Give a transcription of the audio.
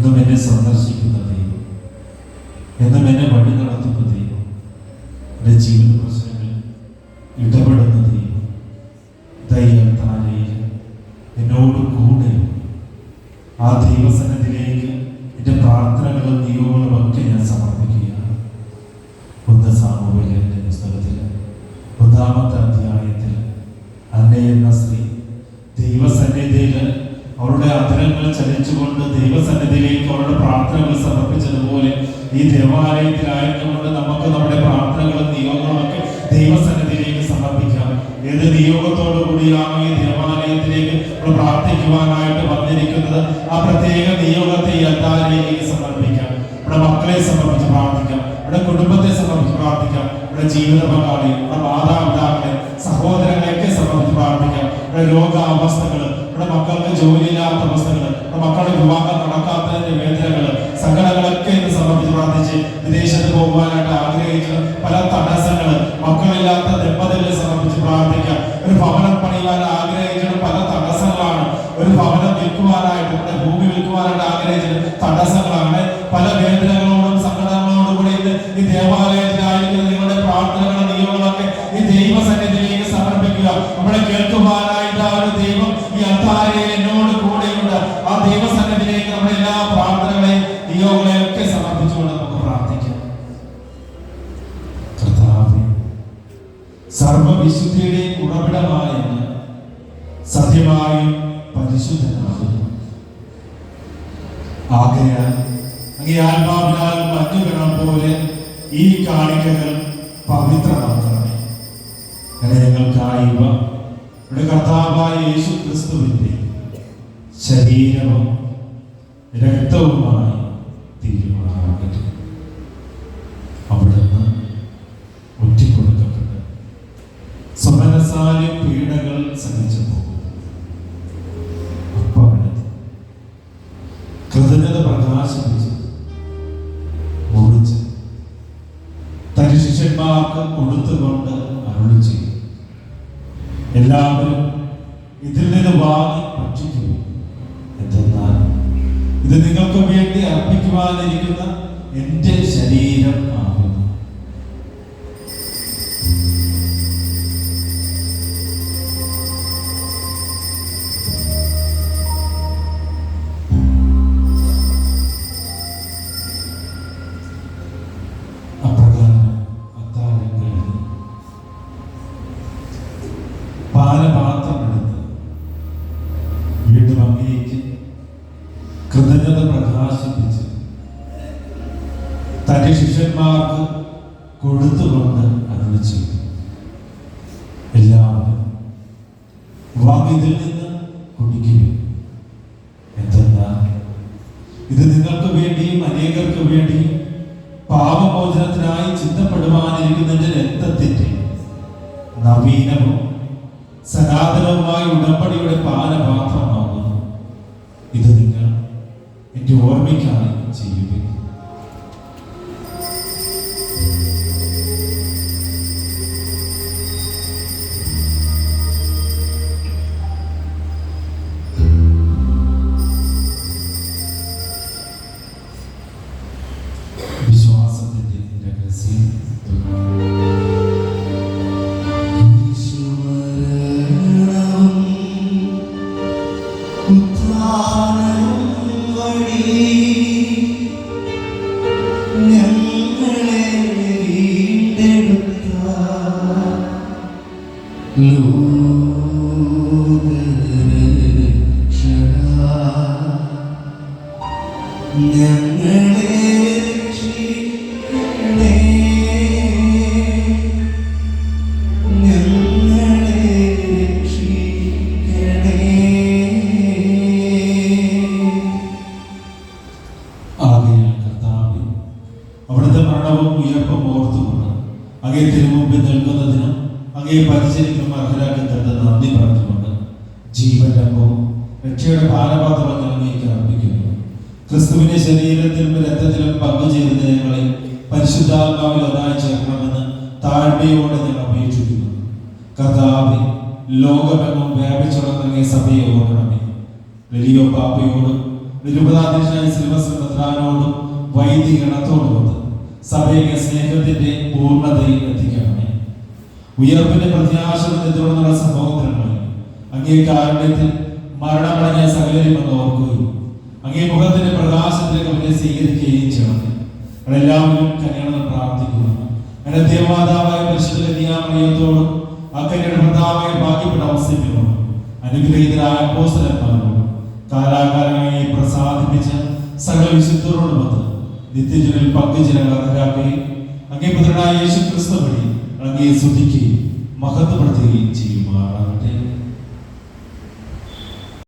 എന്നും എന്നെ സന്ദർശിക്കുന്ന ഈ ദേവാലയത്തിലായതുകൊണ്ട് നമുക്ക് നമ്മുടെ പ്രാർത്ഥനകളും നിയോഗങ്ങളും ഒക്കെ ദൈവസന്നിധിയിലേക്ക് സമർപ്പിക്കാം. ഏത് നിയോഗത്തോടു കൂടിയാണ് ഈ ദേവാലയത്തിലേക്ക് നമ്മൾ പ്രാർത്ഥിക്കുവാനായിട്ട് വന്നിരിക്കുന്നത്? ആ പ്രത്യേക നിയോഗത്തെ അത്താരിലേക്ക് സമർപ്പിക്കാം. നമ്മുടെ മക്കളെ സമർപ്പിച്ച് പ്രാർത്ഥിക്കാം. നമ്മുടെ കുടുംബത്തെ സമർപ്പിച്ച് പ്രാർത്ഥിക്കാം. നമ്മുടെ ജീവിത പങ്കാളി നമ്മുടെ മാതാപിതാക്കളെ സഹോദരങ്ങളെയൊക്കെ സമർപ്പിച്ച് പ്രാർത്ഥിക്കാം നമ്മുടെ രോഗാവസ്ഥകൾ നമ്മുടെ മക്കൾക്ക് ജോലിയില്ലാത്ത അവസ്ഥകൾ നമ്മുടെ മക്കളുടെ വിവാഹം നടക്കാത്തതിന്റെ വേദനകൾ സങ്കടങ്ങളൊക്കെ ഇന്ന് സമർപ്പിച്ച് പ്രാർത്ഥിച്ച് വിദേശത്ത് പോകുവാനായിട്ട് ആഗ്രഹിച്ച് പല തടസ്സങ്ങൾ മക്കളില്ലാത്ത ദമ്പതികളെ സമർപ്പിച്ച് പ്രാർത്ഥിക്കാം. ഒരു ഭവനം പണിയാൻ ആഗ്രഹിച്ചിട്ട് പല തടസ്സങ്ങളാണ്. ഒരു ഭവനം വിൽക്കുവാനായിട്ട് നമ്മുടെ ഭൂമി വിൽക്കുവാനായിട്ട് ആഗ്രഹിച്ചിട്ട് തടസ്സങ്ങളാണ്. പല വേദനകളോടും സങ്കടങ്ങളോടും കൂടി ഈ ദേവാലയത്തിലായിരിക്കുന്ന സത്യമായും പരിശുദ്ധനാകുന്നു ആകയാൽ അങ്ങേ ആത്മാവിനാൽ മഞ്ഞുകണം പോലെ ഈ കാണിക്കകൾ പവിത്രമാക്കണമേ ഞങ്ങൾക്കായി ഇവ? ഇവിടെ കർത്താവായ യേശു ക്രിസ്തുവിന്റെ ശരീരവും രക്തവുമായി തീരുമാനമാകട്ടെ ശിഷ്യന്മാർക്ക് കൊടുത്തുകൊണ്ട് അരുളി ചെയ്യും. എല്ലാവരും ഇതിൽ നിന്ന് വാങ്ങി ഭക്ഷിക്കുന്നു എന്തെന്നാൽ ഇത് നിങ്ങൾക്ക് വേണ്ടി അർപ്പിക്കുവാനിരിക്കുന്ന തന്റെ ശിഷ്യന്മാർക്ക് കൊടുത്തുകൊണ്ട് അരുളി ചെയ്തു. എല്ലാവരും വാങ്ങിതിൽ നിന്ന് കുടിക്കുകയും എന്തെന്നാൽ ഇത് നിങ്ങൾക്ക് വേണ്ടിയും അനേകർക്ക് വേണ്ടിയും പാപമോചനത്തിനായി ചിന്തപ്പെടുവാനിരിക്കുന്നതിന്റെ രക്തത്തിന്റെ നവീനവും സനാതനവുമായ ഉടമ്പടിയുടെ പാനപാത്രമാകുന്നു. ഇത് നിങ്ങൾ എന്റെ ഓർമ്മയ്ക്കായി ചെയ്യുക assim, മരണവും ഉയർപ്പും ഓർത്തുകൊണ്ട് അങ്ങേ തിരുമുമ്പിൽ നിൽക്കുന്നതിനും അങ്ങേ പരിചരിക്കും അർഹരാക്കി തന്റെ നന്ദി പറഞ്ഞുകൊണ്ട് ജീവന്റെ അപ്പവും രക്ഷയുടെ അർപ്പിക്കുന്നു. ക്രിസ്തുവിന്റെ ശരീരത്തിലും രക്തത്തിലും പങ്കുചേരുന്ന ഞങ്ങളെ പരിശുദ്ധാത്മാവിൽ ഒന്നായി ചേർക്കണമെന്ന് താഴ്മയോടെ ഞങ്ങൾ അപേക്ഷിക്കുന്നു. കർത്താവെ ലോകമെങ്ങും വ്യാപിച്ചുടങ്ങിയ സഭയെ ഓർക്കണമേ. വലിയോ പാപ്പയോടും നിരുപതാധ്യക്ഷനായ സിൽവസ് വൈദികണത്തോടുമൊത്ത് സഭയെ സ്നേഹത്തിന്റെ പൂർണതയിൽ എത്തിക്കണമേ. ഉയർപ്പിന്റെ പ്രത്യാശയുടെ തുടർന്നുള്ള സംഭവത്തിനുമായി അങ്ങേ കാരുണ്യത്തിൽ മരണമടഞ്ഞ സകലരും എന്ന് ഓർക്കുകയും അങ്ങേ മുഖത്തിന്റെ പ്രകാശത്തിലേക്ക് അവരെ സ്വീകരിക്കുകയും ചെയ്യണം അവരെല്ലാവരും കല്യാണം പ്രാർത്ഥിക്കുന്നു. അങ്ങനെ ദേവമാതാവായ പരിശുദ്ധ കന്യാമറിയത്തോടും അക്കരുടെ ഭർത്താവായ ഭാഗ്യപ്പെട്ട അവസ്ഥയോടും അനുഗ്രഹീതരായ അപ്പോസ്തലന്മാരോടും കാലാകാലങ്ങളെ പ്രസാദിപ്പിച്ച സകല വിശുദ്ധരോടുമൊത്ത് നിത്യജനിൽ പങ്കുചേരാൻ അർഹരാക്കുകയും അങ്ങേ പുത്രനായ യേശു ക്രിസ്തു വഴി അങ്ങേ സ്തുതിക്കുകയും മഹത്വപ്പെടുത്തുകയും ചെയ്യുമാറാകട്ടെ.